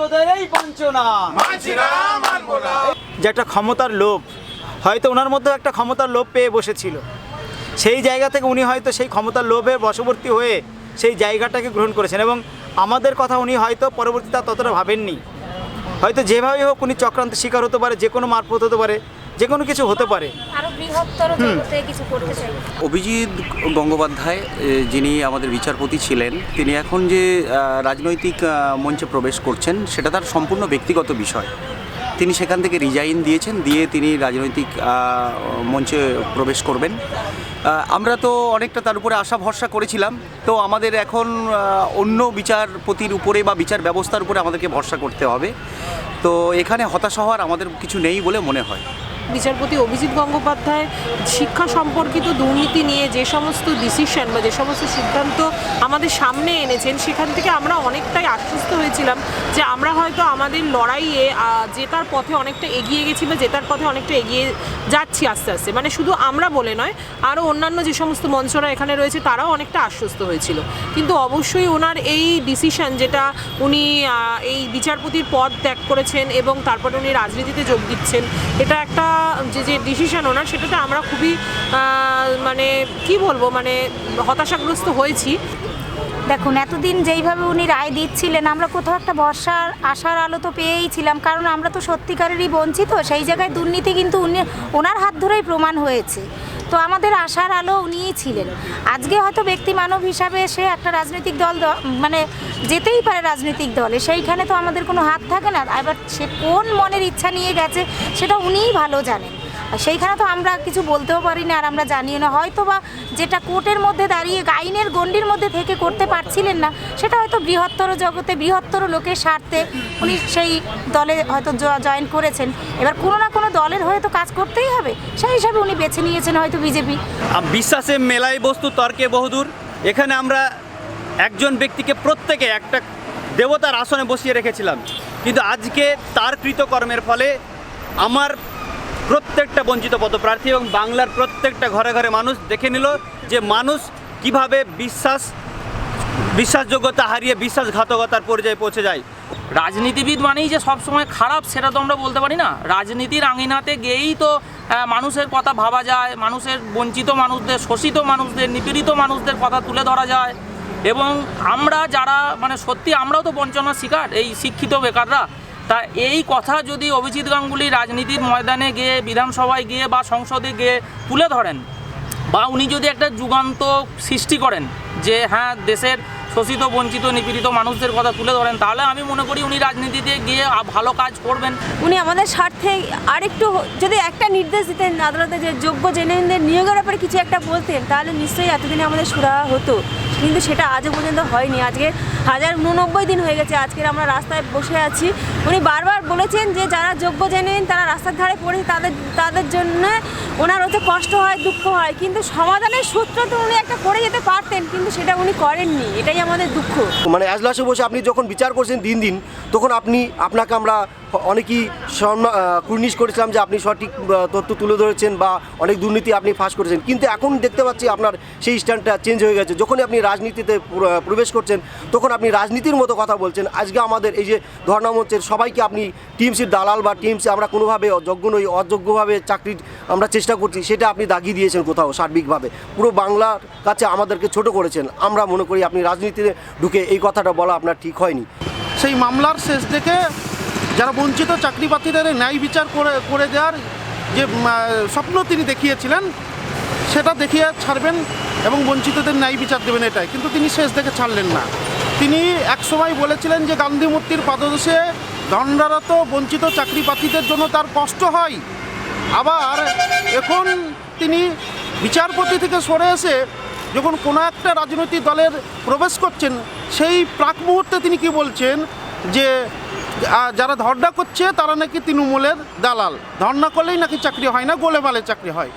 তোদের এই বঞ্চনা। যে একটা ক্ষমতার লোভ হয়তো ওনার মধ্যে একটা ক্ষমতার লোভ পেয়ে বসেছিল। সেই জায়গা থেকে উনি হয়তো সেই ক্ষমতার লোভে বশবর্তী হয়ে সেই জায়গাটাকে গ্রহণ করেছেন এবং আমাদের কথা উনি হয়তো পরবর্তীতে আর ততটা ভাবেননি। হয়তো যেভাবেই হোক উনি চক্রান্ত শিকার হতে পারে যে কোনো মারফত হতে পারে যে কোনো কিছু হতে পারে। আরও বৃহত্তর জগতে কিছু করতে চাই। অভিজিৎ গঙ্গোপাধ্যায় যিনি আমাদের বিচারপতি ছিলেন তিনি এখন যে রাজনৈতিক মঞ্চে প্রবেশ করছেন সেটা তার সম্পূর্ণ ব্যক্তিগত বিষয়। তিনি সেখান থেকে রিজাইন দিয়েছেন দিয়ে তিনি রাজনৈতিক মঞ্চে প্রবেশ করবেন। আমরা তো অনেকটা তার উপরে আশা ভরসা করেছিলাম তো আমাদের এখন অন্য বিচারপতির উপরে বা বিচার ব্যবস্থার উপরে আমাদেরকে ভরসা করতে হবে। তো এখানে হতাশা হওয়ার আমাদের কিছু নেই বলে মনে হয়। বিচারপতি অভিজিৎ গঙ্গোপাধ্যায় শিক্ষা সম্পর্কিত দুর্নীতি নিয়ে যে সমস্ত ডিসিশন বা যে সমস্ত সিদ্ধান্ত আমাদের সামনে এনেছেন, সেখান থেকে আমরা অনেকটাই আশ্বস্ত হয়েছিলাম যে আমরা হয়তো আমাদের লড়াইয়ে জেতার পথে অনেকটা এগিয়ে গেছি বা জেতার পথে অনেকটা এগিয়ে যাচ্ছি আস্তে আস্তে। মানে শুধু আমরা বলে নয় আরও অন্যান্য যে সমস্ত মঞ্চরা এখানে রয়েছে, তারাও অনেকটা আশ্বস্ত হয়েছিল। কিন্তু অবশ্যই ওনার এই ডিসিশন যেটা উনি এই বিচারপতির পদ ত্যাগ করেছেন এবং তারপরে উনি রাজনীতিতে যোগ দিচ্ছেন, এটা একটা যে যে ডিসিশন ওনার, সেটাতে আমরা খুবই মানে কি বলব মানে হতাশাগ্রস্ত হয়েছি। দেখুন, এতদিন যেইভাবে উনি রায় দিচ্ছিলেন, আমরা কোথাও একটা ভরসার আশার আলো তো পেয়েই ছিলাম, কারণ আমরা তো সত্যিকারেরই বঞ্চিত, সেই জায়গায় দুর্নীতি কিন্তু উনি, ওনার হাত ধরেই প্রমাণ হয়েছে। তো আমাদের আশার আলো উনিই ছিলেন। আজকে হয়তো ব্যক্তি মানব হিসাবে সে একটা রাজনৈতিক দল মানে যেতেই পারে রাজনৈতিক দলে, সেইখানে তো আমাদের কোনো হাত থাকে না। এবার সে কোন মনের ইচ্ছা নিয়ে গেছে, সেটা উনিই ভালো জানেন। সেইখানে তো আমরা কিছু বলতেও পারি না আর আমরা জানিও না। হয়তো বা যেটা কোর্টের মধ্যে দাঁড়িয়ে, আইনের গণ্ডির মধ্যে থেকে করতে পারছিলেন না, সেটা হয়তো বৃহত্তর জগতে, বৃহত্তর লোকের স্বার্থে উনি সেই দলে হয়তো জয়েন করেছেন। এবার কোনো না কোনো দলের হয়ে তো কাজ করতেই হবে। সেই হিসাবে উনি বেছে নিয়েছেন হয়তো বিজেপি। বিশ্বাসে মেলাই বস্তু তর্কে বহুদূর। এখানে আমরা একজন ব্যক্তিকে প্রত্যেকে একটা দেবতার আসনে বসিয়ে রেখেছিলাম। কিন্তু আজকে তার কৃতকর্মের ফলে আমার প্রত্যেকটা বঞ্চিত পদপ্রার্থী এবং বাংলার প্রত্যেকটা ঘরে ঘরে মানুষ দেখে নিল যে মানুষ কীভাবে বিশ্বাস, বিশ্বাসযোগ্যতা হারিয়ে বিশ্বাসঘাতকতার পর্যায়ে পৌঁছে যায়। রাজনীতিবিদ মানেই যে সব সময় খারাপ সেটা তো আমরা বলতে পারি না। রাজনীতির আঙিনাতে গিয়েই তো মানুষের কথা ভাবা যায়, মানুষের বঞ্চিত মানুষদের, শোষিত মানুষদের, নিপীড়িত মানুষদের কথা তুলে ধরা যায়। এবং আমরা যারা মানে সত্যি আমরাও তো বঞ্চনার শিকার, এই শিক্ষিত বেকাররা। তা এই কথা যদি অভিজিৎ গাঙ্গুলি রাজনীতির ময়দানে গিয়ে, বিধানসভায় গিয়ে বা সংসদে গিয়ে তুলে ধরেন, বা উনি যদি একটা যুগান্ত সৃষ্টি করেন যে হ্যাঁ দেশের শোষিত, বঞ্চিত, নিপীড়িত মানুষদের কথা তুলে ধরেন, তাহলে আমি মনে করি উনি রাজনীতিতে গিয়ে ভালো কাজ করবেন। উনি আমাদের স্বার্থে আরেকটু যদি একটা নির্দেশ দিতেন আদালতে যে, যোগ্য জেনেদের নিয়োগের ব্যাপারে কিছু একটা বলতেন, তাহলে নিশ্চয়ই এতদিনে আমাদের সুরাহা হতো। কিন্তু সেটা আজও পর্যন্ত হয়নি। আজকে হাজার উননব্বই দিন হয়ে গেছে। আজকের আমরা রাস্তায় বসে আছি। উনি বারবার বলেছেন যে, যারা যোগ্য জেনেন তারা রাস্তার ধারে পড়েছে তাদের তাদের জন্য ওনার হচ্ছে কষ্ট হয়, দুঃখ হয়। কিন্তু সমাধানের সূত্র তো উনি একটা করে যেতে পারতেন, কিন্তু সেটা উনি করেননি। এটাই আমাদের দুঃখ। মানে এজলাসে বসে আপনি যখন বিচার করছেন দিন দিন, তখন আপনি, আপনাকে আমরা অনেকেই কুর্নিশ করেছিলাম যে আপনি সঠিক তথ্য তুলে ধরেছেন বা অনেক দুর্নীতি আপনি ফাঁস করেছেন। কিন্তু এখন দেখতে পাচ্ছি আপনার সেই স্ট্যান্ডটা চেঞ্জ হয়ে গেছে। যখনই আপনি রাজনীতিতে প্রবেশ করছেন, তখন আপনি রাজনীতির মতো কথা বলছেন। আজকে আমাদের এই যে ধর্ণা মঞ্চের সবাইকে আপনি টিএমসির দালাল বা টিএমসি আমরা কোনোভাবে অযোগ্য নই, অযোগ্যভাবে চাকরির আমরা চেষ্টা করছি, সেটা আপনি দাগিয়ে দিয়েছেন কোথাও সার্বিকভাবে। পুরো বাংলার কাছে আমাদেরকে ছোট করেছেন। আমরা মনে করি আপনি রাজনীতিতে ঢুকে এই কথাটা বলা আপনার ঠিক হয়নি। সেই মামলার শেষ দেখে যারা বঞ্চিত চাকরি প্রার্থীদের ন্যায় বিচার করে করে দেওয়ার যে স্বপ্ন তিনি দেখিয়েছিলেন, সেটা দেখিয়ে ছাড়বেন এবং বঞ্চিতদের ন্যায় বিচার দেবেন এটাই। কিন্তু তিনি শেষ দেখে ছাড়লেন না। তিনি একসময় বলেছিলেন যে গান্ধী মূর্তির পাদদেশে দণ্ডারত বঞ্চিত চাকরি প্রার্থীদের জন্য তার কষ্ট হয়। আবার এখন তিনি বিচারপতি থেকে সরে এসে যখন কোনো একটা রাজনৈতিক দলের প্রবেশ করছেন, সেই প্রাক মুহূর্তে তিনি কি বলছেন যে যারা ধর্ণা করছে তারা নাকি তৃণমূলের দালাল। ধর্ণা করলেই নাকি চাকরি হয় না, গোলে মালে চাকরি হয়।